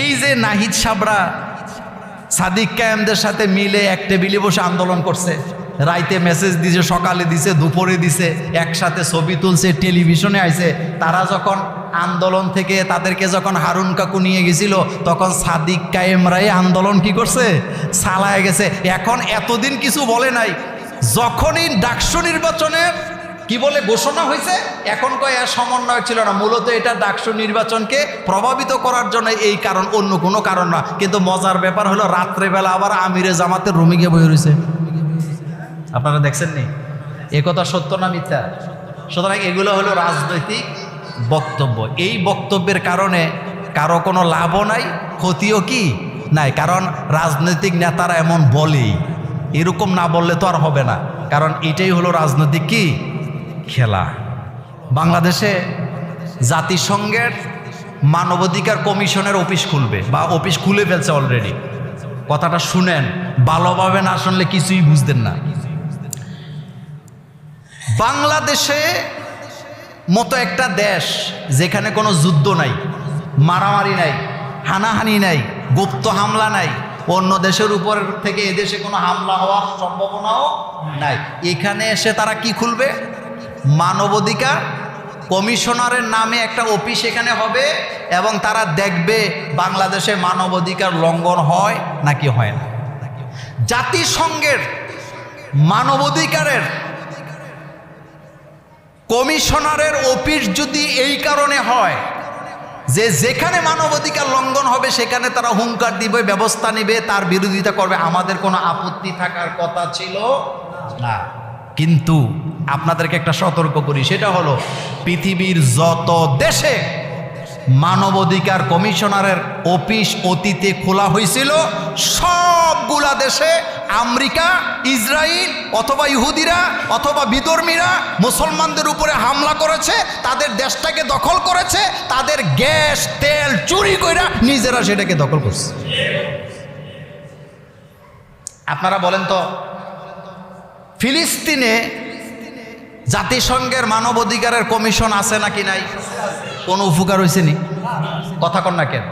এই যে নাহিদ সাবরা, সাদিক কায়েমদের সাথে মিলে এক টেবিলে বসে আন্দোলন করছে। রাইতে মেসেজ দিছে, সকালে দিছে, দুপুরে দিছে, একসাথে ছবি তুলছে, টেলিভিশনে আইছে। তারা যখন আন্দোলন থেকে তাদেরকে যখন হারুন কাকু নিয়ে গেছিল, তখন সাদিক কায়েমরাই আন্দোলন কি করছে? সালায় গেছে। এখন এতদিন কিছু বলে নাই। যখনই ডাকসু নির্বাচনের কি বলে ঘোষণা হয়েছে? এখন কয়, এর সমন্বয় ছিল না। মূলত এটা ডাকসু নির্বাচনকে প্রভাবিত করার জন্য এই কারণ, অন্য কোনো কারণ না। কিন্তু মজার ব্যাপার হলো, রাত্রেবেলা আবার আমিরে জামাতের রুমে গিয়ে বই রয়েছে। আপনারা দেখছেন নি এ কথা সত্য না মিথ্যা? সুতরাং এগুলো হলো রাজনৈতিক বক্তব্য। এই বক্তব্যের কারণে কারও কোনো লাভও নাই, ক্ষতিও কি নাই? কারণ রাজনৈতিক নেতারা এমন বলেই। এরকম না বললে তো আর হবে না। কারণ এটাই হলো রাজনৈতিক কি? খেলা। বাংলাদেশে জাতিসংঘের মানবাধিকার কমিশনের অফিস খুলবে বা অফিস খুলে ফেলছে অলরেডি কথাটা শুনেন, ভালোভাবে না শুনলে কিছুই বুঝতেন না। বাংলাদেশে মতো একটা দেশ যেখানে কোনো যুদ্ধ নাই, মারামারি নাই, হানাহানি নাই, গুপ্ত হামলা নাই, অন্য দেশের উপর থেকে এদেশে কোনো হামলা হওয়ার সম্ভাবনাও নাই। এখানে এসে তারা কি খুলবে? মানবাধিকার কমিশনারের নামে একটা অফিস এখানে হবে এবং তারা দেখবে বাংলাদেশে মানবাধিকার লঙ্ঘন হয় নাকি হয় না। জাতিসংঘের মানবাধিকারের কমিশনারের অফিস যদি এই কারণে হয় যে যেখানে মানবাধিকার লঙ্ঘন হবে সেখানে তারা হুঙ্কার দিবে, ব্যবস্থা নেবে, তার বিরোধিতা করবে। আমাদের কোনো আপত্তি থাকার কথা ছিল না। কিন্তু আপনাদেরকে একটা সতর্ক করি, সেটা হলো পৃথিবীর যত দেশে মানবাধিকার কমিশনারের অফিস অতীতে খোলা হয়েছিল, সবগুলা দেশে আমেরিকা ইসরায়েল অথবা ইহুদিরা অথবা বিধর্মীরা মুসলমানদের উপরে হামলা করেছে, তাদের দেশটাকে দখল করেছে, তাদের গ্যাস, তেল চুরি কইরা নিজেরা সেটাকে দখল করছে। আপনারা বলেন তো, ফিলিস্তিনে জাতিসংঘের মানবাধিকারের কমিশন আছে নাকি নাই? কোনো উপকার হয়েছে নি? কথা কন না কেন?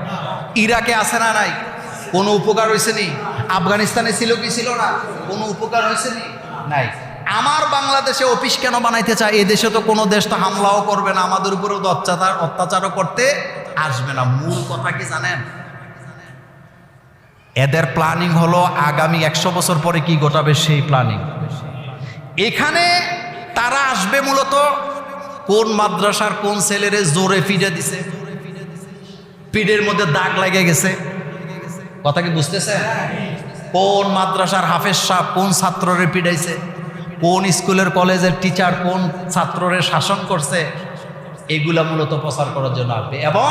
ইরাকে আছে না নাই? কোনো উপকার হয়েছে নি? আফগানিস্তানে ছিল কি ছিল না? কোনো উপকার হয়েছে নি? নাই। আমার বাংলাদেশে অফিস কেন বানাইতে চায়? এই দেশে তো কোনো দেশ তো হামলাও করবে না। আমাদের উপরেও অত্যাচার অত্যাচারও করতে আসবে না। মূল কথা কি জানেন? এদের প্ল্যানিং হলো আগামী একশো বছর পরে কি ঘটাবে সেই প্ল্যানিং এখানে তারা আসবে মূলত কোন মাদ্রাসার কোন ছেলেরে জোরে ফিডে দিছে? পিঠের মধ্যে দাগ লেগে গেছে। কথা কি বুঝতেছে? কোন মাদ্রাসার হাফেজ সাহ কোন ছাত্ররে পিডাইছে কোন স্কুলের কলেজের টিচার কোন ছাত্ররে শাসন করছে? এগুলা মূলত প্রচার করার জন্য আসবে। এবং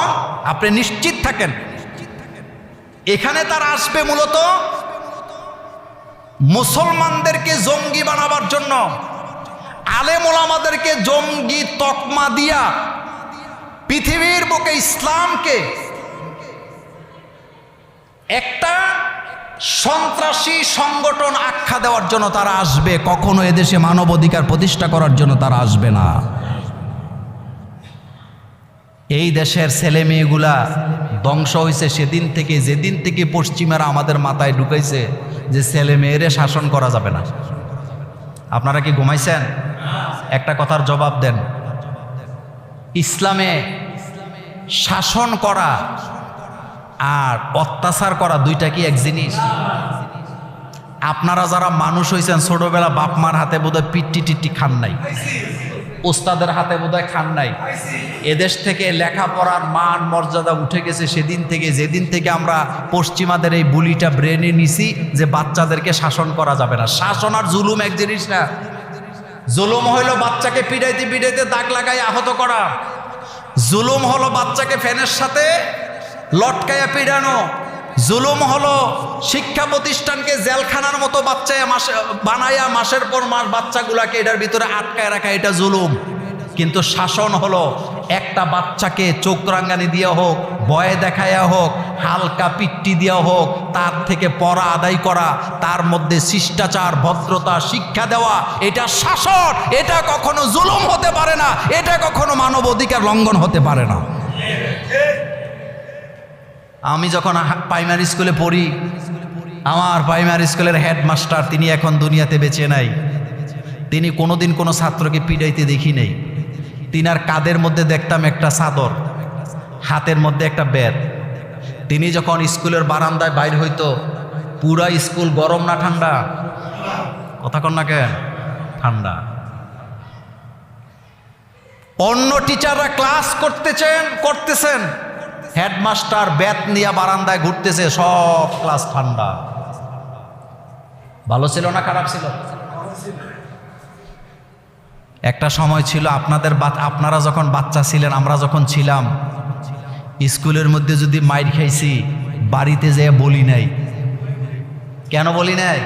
আপনি নিশ্চিত থাকেন, এখানে তারা আসবে মূলত মুসলমানদেরকে জঙ্গি বানাবার জন্য। আলেম ওলামাদেরকে জঙ্গি তকমা দিয়া পৃথিবীর বুকে ইসলামকে একটা সন্ত্রাসী সংগঠন আখ্যা দেওয়ার জন্য তারা আসবে। কখনো এদেশে মানবাধিকার প্রতিষ্ঠা করার জন্য তারা আসবে না। এই দেশের ছেলে মেয়েগুলা ধ্বংস হয়েছে সেদিন থেকে, যেদিন থেকে পশ্চিমেরা আমাদের মাথায় ঢুকাইছে যে ছেলে মেয়েরে শাসন করা যাবে না। আপনারা কি ঘুমাইছেন? একটা কথার জবাব দেন। ইসলামে শাসন করা আর অত্যাচার করা দুইটা কি এক জিনিস? আপনারা যারা মানুষ হয়েছেন ছোটবেলা বাপ মার হাতে বোধহয় পিট্টি টিট্টি খান নাই। ওস্তাদের হাতে বোধহয় খান নাই। এদেশ থেকে লেখাপড়ার মান, মর্যাদা উঠে গেছে সেদিন থেকে। যেদিন থেকে আমরা পশ্চিমাদের এই বুলিটা ব্রেনে নিছি যে বাচ্চাদেরকে শাসন করা যাবে না। শাসন আর জুলুম এক জিনিস না। জুলুম হইল বাচ্চাকে পিড়াইতে পিড়াইতে দাগ লাগাই আহত করা। জুলুম হলো বাচ্চাকে ফ্যানের সাথে লটকাইয়া পিড়ানো। জুলুম হলো শিক্ষা প্রতিষ্ঠানকে জেলখানার মতো বাচ্চায় মাসে, বানাইয়া মাসের পর মাস বাচ্চাগুলাকে এটার ভিতরে আটকায় রাখা, এটা জুলুম। কিন্তু শাসন হলো একটা বাচ্চাকে চোখ রাঙ্গানি দিয়া হোক ভয়ে দেখাইয়া হোক, হালকা পিট্টি দেওয়া হোক, তার থেকে পড়া আদায় করা, তার মধ্যে শিষ্টাচার, ভদ্রতা, শিক্ষা দেওয়া, এটা শাসন, এটা কখনো জুলুম হতে পারে না, এটা কখনো মানব অধিকার লঙ্ঘন হতে পারে না। আমি যখন প্রাইমারি স্কুলে পড়ি, আমার প্রাইমারি স্কুলের হেডমাস্টার তিনি এখন দুনিয়াতে বেঁচে নাই। তিনি কোনোদিন কোনো ছাত্রকে পিড়াইতে দেখি নেই। তিনার কাদের মধ্যে দেখতাম একটা চাদর। হাতের মধ্যে একটা বেত তিনি যখন স্কুলের বারান্দায় বাইর হইতো, পুরা স্কুল গরম না ঠান্ডা? কথা কন না কেন? ঠান্ডা। অন্য টিচাররা ক্লাস করতেছেন করতেছেন। হেডমাস্টার ব্যাত নিয়ে বারান্দায় ঘুরতেছে, সব ক্লাস ঠান্ডা। ভালো ছিল না খারাপ ছিল? একটা সময় ছিল আপনাদের আপনারা যখন বাচ্চা ছিলেন, আমরা যখন ছিলাম, স্কুলের মধ্যে যদি মাইর খাইছি, বাড়িতে যেয়ে বলি নাই। কেন বলি নাই?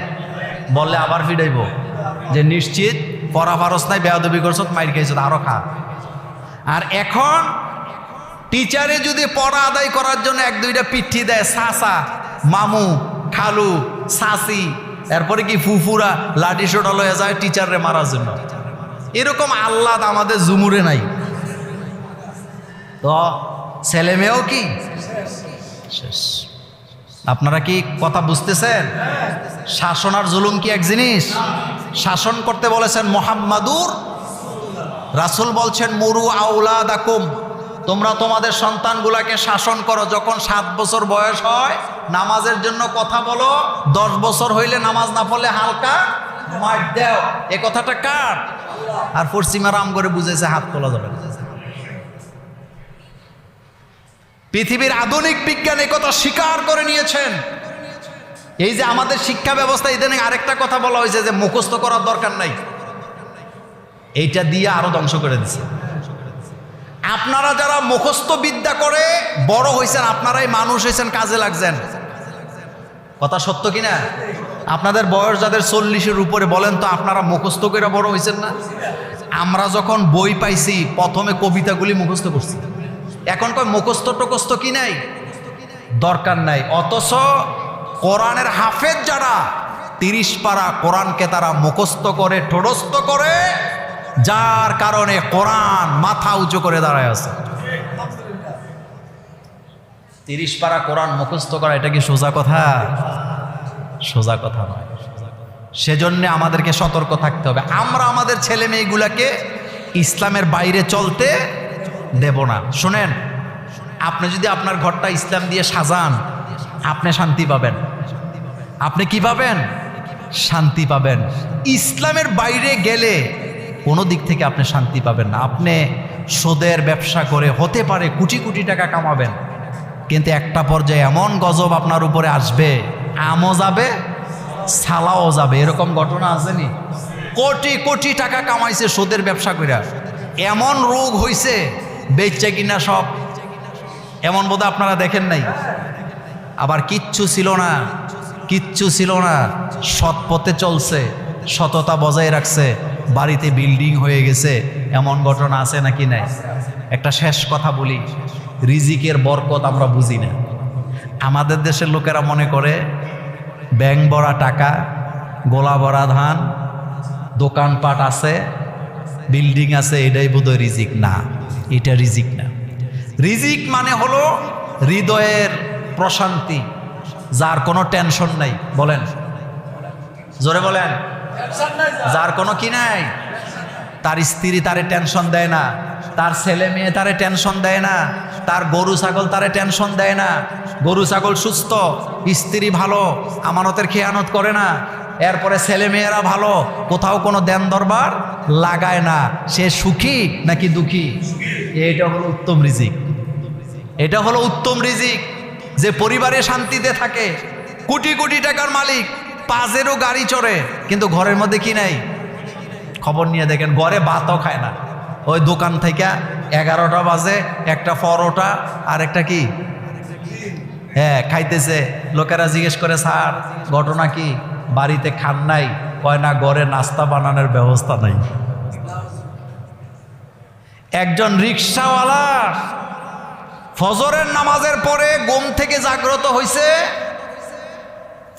বললে আবার ফিরাইব যে নিশ্চিত পড়া ফারস নাই, বেয়াদবি করছ, মাইর খাইছ আরও খা। আর এখন, টিচারে যদি পড়া আদায় করার জন্য এক দুইটা পিঠি দেয়, সাসা, মামু, খালু, সাসি, এরপরে কি ফুফুরা লাঠি সোটা লয়ে যায় টিচাররে মারার জন্য? এরকম আল্লাহ আমাদের জুমুরে নাই। তো ছেলে মেয়েও কি? শেষ। আপনারা কি কথা বুঝতেছেন? শাসন আর জুলুম কি এক জিনিস? শাসন করতে বলেছেন মোহাম্মাদুর রাসুল। বলছেন, মুরু আউলা দাকুম তোমরা তোমাদের সন্তানগুলাকে শাসন করো, যখন সাত বছর বয়স হয়, নামাজের জন্য কথা বলো, দশ বছর হইলে নামাজ না পড়লে হালকা মার দেও, এ কথাটা কার? আর পশ্চিমা রাম করে বুঝেছে হাত তোলা যাবে পৃথিবীর আধুনিক বিজ্ঞান কথা স্বীকার করে নিয়েছেন। এই যে আমাদের শিক্ষা ব্যবস্থা, ইদানিং আরেকটা কথা বলা হয়েছে যে মুখস্থ করার দরকার নাই। এইটা দিয়ে আরও ধ্বংস করে দিছে। আপনারা যারা মুখস্থ বিদ্যা করে বড় হয়েছেন আপনারাই মানুষ হয়েছেন কাজে লাগছেন। কথা সত্য কিনা? আপনাদের বয়স যাদের চল্লিশের উপরে বলেন তো আপনারা মুখস্থ করে বড় হয়েছেন না? আমরা যখন বই পাইছি, প্রথমে কবিতাগুলি মুখস্থ করছি। এখন কয় মুখস্থ টকস্থ কি নাই? দরকার নাই। অথচ কোরআনের হাফেজ যারা, তিরিশ পারা কোরআনকে তারা মুখস্থ করে ঠোড়স্থ করে, যার কারণে কোরআন মাথা উঁচু করে দাঁড়ায় আছে। তিরিশ পারা কোরআন মুখস্থ করা, এটা কি সোজা কথা? সোজা কথা নয়। সেজন্য আমাদেরকে সতর্ক থাকতে হবে। আমরা আমাদের ছেলে মেয়েগুলাকে ইসলামের বাইরে চলতে দেব না। শোনেন, আপনি যদি আপনার ঘরটা ইসলাম দিয়ে সাজান, আপনি শান্তি পাবেন। আপনি কি পাবেন? শান্তি পাবেন। ইসলামের বাইরে গেলে কোনো দিক থেকে আপনি শান্তি পাবেন না। আপনি সোদের ব্যবসা করে হতে পারে কোটি কোটি টাকা কামাবেন, কিন্তু একটা পর্যায়ে এমন গজব আপনার উপরে আসবে আমও যাবে, সালাও যাবে। এরকম ঘটনা আসেনি। কোটি কোটি টাকা কামাইছে সোদের ব্যবসা করে এমন রোগ হইছে, বেচছে কিনা সব। এমন বোধ আপনারা দেখেন নাই। আবার কিচ্ছু ছিল না, কিচ্ছু ছিল না। সৎ পথে চলছে, সততা বজায় রাখছে, বাড়িতে বিল্ডিং হয়ে গেছে। এমন ঘটনা আছে নাকি নাই? একটা শেষ কথা বলি, রিজিকের বরকত আমরা বুঝি না। আমাদের দেশের লোকেরা মনে করে ব্যাং ভরা টাকা, গোলা ভরা ধান, দোকানপাট আছে, বিল্ডিং আছে, এটাই বোধহয় রিজিক। না, এটা রিজিক না। রিজিক মানে হলো হৃদয়ের প্রশান্তি, যার কোনো টেনশন নাই। বলেন। জোরে বলেন। যার কোনো কি নাই? তার স্ত্রী তারে টেনশন দেয় না, তার ছেলে মেয়ে তারে টেনশন দেয় না, তার গরু ছাগল তারে টেনশন দেয় না, গরু ছাগল সুস্থ স্ত্রী ভালো, আমানতের খেয়ানত করে না। এরপরে ছেলে মেয়েরা ভালো, কোথাও কোনো দেন দরবার লাগায় না। সে সুখী নাকি দুঃখী? এটা হলো উত্তম রিজিক। এটা হলো উত্তম রিজিক যে পরিবারে শান্তিতে থাকে, কোটি কোটি টাকার মালিক, পাঁচেরও গাড়ি চড়ে, কিন্তু ঘরের মধ্যে কি নাই? খবর নিয়ে দেখেন, ঘরে ভাতও খায় না। ওই দোকান থেকে এগারোটা বাজে, একটা পরোটা আর একটা কি? হ্যাঁ খাইতেছে। লোকেরা জিজ্ঞেস করে, স্যার, ঘটনা কি? বাড়িতে খান নাই? কয়, না, ঘরে নাস্তা বানানোর ব্যবস্থা নাই। একজন রিক্সাওয়ালা ফজরের নামাজের পরে ঘুম থেকে জাগ্রত হয়েছে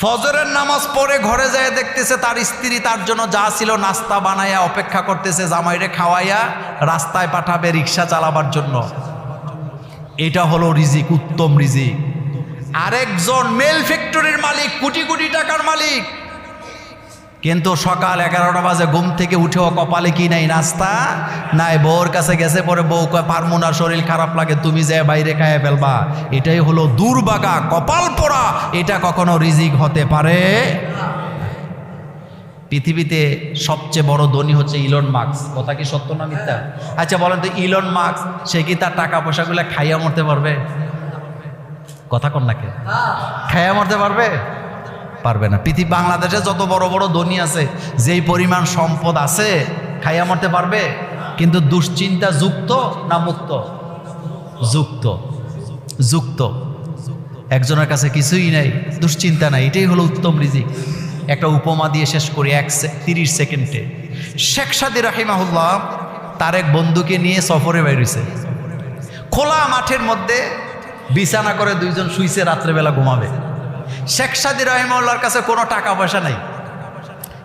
ফজরের নামাজ পড়ে ঘরে যায় দেখতেছে, তার স্ত্রী তার জন্য যা ছিল নাস্তা বানাইয়া অপেক্ষা করতেছে, জামাইরে খাওয়াইয়া রাস্তায় পাঠাবে রিক্সা চালাবার জন্য। এটা হলো রিজিক, উত্তম রিজিক। আরেকজন মেল ফ্যাক্টরির মালিক, কোটি কোটি টাকার মালিক। কিন্তু সকাল এগারোটা বাজে ঘুম থেকে উঠেও কপালে কি নাই নাস্তা? নাই, বউর কাছে গেছে পরে বউ কয়, পারমু না, শরীর খারাপ লাগে, তুমি যে বাইরে খায় ফেলবা। এটাই হলো দুর্বাগা, কপাল পোড়া, এটা কখনো রিজিক হতে পারে? পৃথিবীতে সবচেয়ে বড় ধনী হচ্ছে ইলন মার্কস কথা কি সত্য না মিথ্যা? আচ্ছা বলেন তো ইলন মার্কস সে কি তার টাকা পয়সাগুলো খাইয়া মরতে পারবে? কথা কন নাকি খাইয়া মরতে পারবে? পারবে না। পৃথিবী বাংলাদেশে যত বড় বড় ধনী আছে, যেই পরিমাণ সম্পদ আছে খাইয়া মরতে পারবে? কিন্তু দুশ্চিন্তা যুক্ত না মুক্ত? যুক্ত। যুক্ত। একজনের কাছে কিছুই নাই, দুশ্চিন্তা নাই। এটাই হলো উত্তম রিজিক। একটা উপমা দিয়ে শেষ করি এক তিরিশ সেকেন্ডে। শেখ সাদি রাহিমাহুল্লাহ তার এক বন্ধুকে নিয়ে সফরে বেরিয়েছে খোলা মাঠের মধ্যে বিছানা করে দুইজন শুইছে, রাত্রেবেলা ঘুমাবে। শেখ সাদি রহিমাউল্লার কাছে কোনো টাকা পয়সা নাই।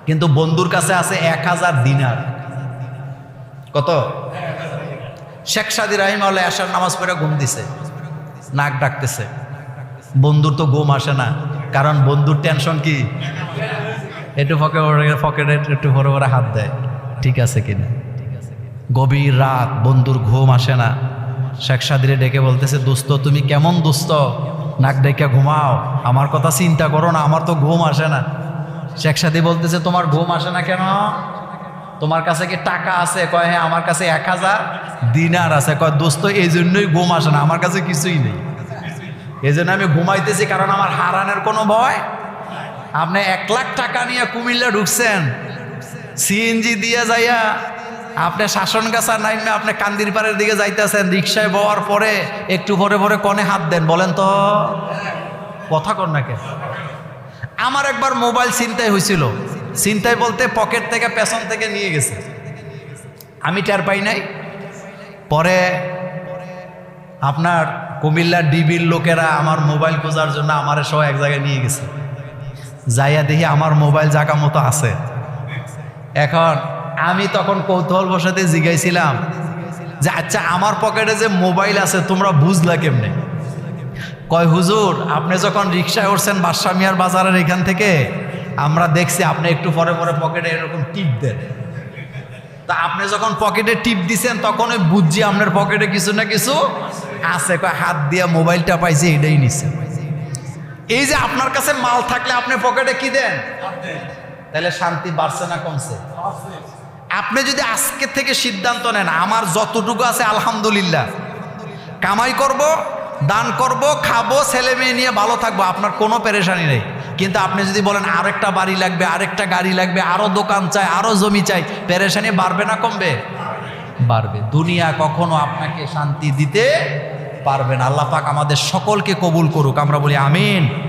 কিন্তু বন্ধুর কাছে আছে এক হাজার দিনার। কত? শেখ সাদি রহিমাউল্লাহ আসার নামাজ পড়ে ঘুম দিছে, নাক ডাকতেছে। বন্ধুর তো ঘুম আসে না, কারণ বন্ধুর টেনশন কি? একটু পকেটে পকেটে একটু ভরে ভরে হাত দেয়। ঠিক আছে কিনা? গভীর রাত, বন্ধুর ঘুম আসে না। শেখ সাদিরে ডেকে বলতেছে, দোস্ত, তুমি কেমন দোস্ত? নাক ডেকে ঘুমাও। আমার কথা চিন্তা করো না, আমার তো ঘুম আসে না। শেখ সাদি বলতেছে, তোমার ঘুম আসে না কেন? তোমার কাছে কি টাকা আছে? কয় হ্যাঁ আমার কাছে এক হাজার দিনার আছে। কয়, দোস্ত এই জন্যই ঘুম আসে না, আমার কাছে কিছুই নেই। এই জন্য আমি ঘুমাইতেছি কারণ আমার হারানের কোনো ভয় আপনি এক লাখ টাকা নিয়ে কুমিল্লা ঢুকছেন। সিএনজি দিয়ে যাইয়া আপনি শাসন গাছা নাইমে আপনি কান্দির পাড়ের দিকে যাইতেছেন, রিক্সায় বওয়ার পরে একটু পরে পরে কনে হাত দেন, বলেন তো। কথা কর না কেন? আমার একবার মোবাইল চিন্তায় হয়েছিল চিন্তায় বলতে পকেট থেকে পেছন থেকে নিয়ে গেছে। আমি টের পাই নাই। পরে আপনার কুমিল্লার ডিবির লোকেরা আমার মোবাইল খোঁজার জন্য আমার সহ এক জায়গায় নিয়ে গেছে। যাইয়া দেখি আমার মোবাইল জায়গা মতো আছে। এখন আমি তখন কৌতূহল বসাতে জিগাইছিলাম যে আচ্ছা আমার পকেটে যে মোবাইল আছে তোমরা বুঝলা কেমনে? কয় হুজুর আপনি যখন রিক্সায় উঠছেন বাদশা মিয়ার বাজারের এখান থেকে আমরা দেখছি আপনি একটু পরে পরে পকেটে এরকম টিপ দেন। তা আপনি যখন পকেটে টিপ দিছেন তখন ওই বুঝছি আপনার পকেটে কিছু না কিছু আছে। কয় হাত দিয়া মোবাইলটা পাইছে এটাই নিছে। এই যে আপনার কাছে মাল থাকলে আপনি পকেটে কি দেন? তাহলে শান্তি বাড়ছে না কমছে? আপনি যদি আজকে থেকে সিদ্ধান্ত নেন, আমার যতটুকু আছে আলহামদুলিল্লাহ। কামাই করব, দান করব, খাব, ছেলে মেয়ে নিয়ে ভালো থাকব, আপনার কোনো পেরেশানি নেই। কিন্তু আপনি যদি বলেন, আরেকটা বাড়ি লাগবে, আরেকটা গাড়ি লাগবে আরও দোকান চাই আরও জমি চাই, পেরেশানি বাড়বে না কমবে? বাড়বে। দুনিয়া কখনো আপনাকে শান্তি দিতে পারবেন আল্লাহ পাক আমাদের সকলকে কবুল করুক, আমরা বলি আমিন।